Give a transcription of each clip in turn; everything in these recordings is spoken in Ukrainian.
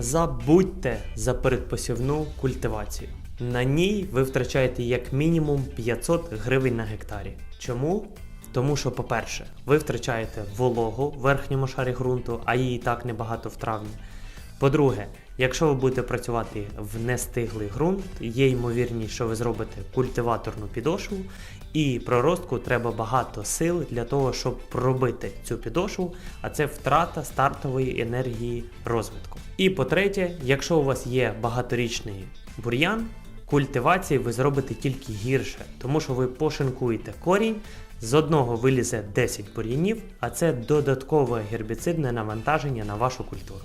Забудьте за передпосівну культивацію. На ній ви втрачаєте як мінімум 500 гривень на гектарі. Чому? Тому що, по-перше, ви втрачаєте вологу в верхньому шарі ґрунту, а її і так небагато в травні. По-друге, якщо ви будете працювати в нестиглий ґрунт, є ймовірність, що ви зробите культиваторну підошву, і проростку треба багато сил для того, щоб пробити цю підошву, а це втрата стартової енергії розвитку. І по-третє, якщо у вас є багаторічний бур'ян, культивації ви зробите тільки гірше, тому що ви пошинкуєте корінь, з одного вилізе 10 бур'янів, а це додаткове гербіцидне навантаження на вашу культуру.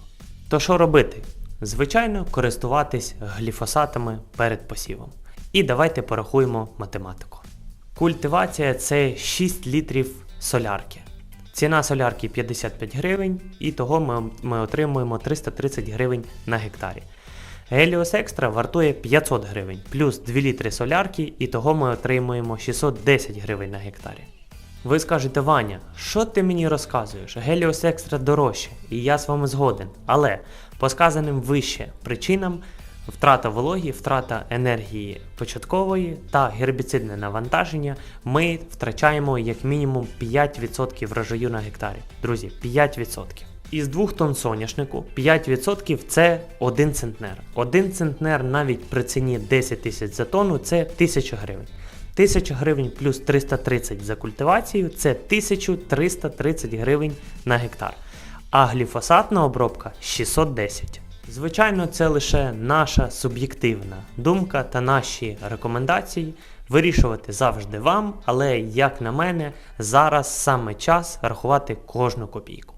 То що робити? Звичайно, користуватись гліфосатами перед посівом. І давайте порахуємо математику. Культивація це 6 літрів солярки. Ціна солярки 55 гривень, і того ми, ми отримуємо 330 гривень на гектарі. Геліос Екстра вартує 500 гривень, плюс 2 літри солярки, і того ми отримуємо 610 гривень на гектарі. Ви скажете, Ваня, що ти мені розказуєш? Геліос Екстра дорожче, і я з вами згоден. Але по сказаним вище причинам втрата вологі, втрата енергії початкової та гербіцидне навантаження ми втрачаємо як мінімум 5% врожаю на гектарі. Друзі, 5%. Із 2 тонн соняшнику 5% це 1 центнер. 1 центнер навіть при ціні 10 тисяч за тонну це 1000 гривень. 1000 гривень плюс 330 за культивацію це 1330 гривень на гектар. А гліфосатна обробка 610. Звичайно, це лише наша суб'єктивна думка та наші рекомендації. Вирішувати завжди вам, але як на мене, зараз саме час рахувати кожну копійку.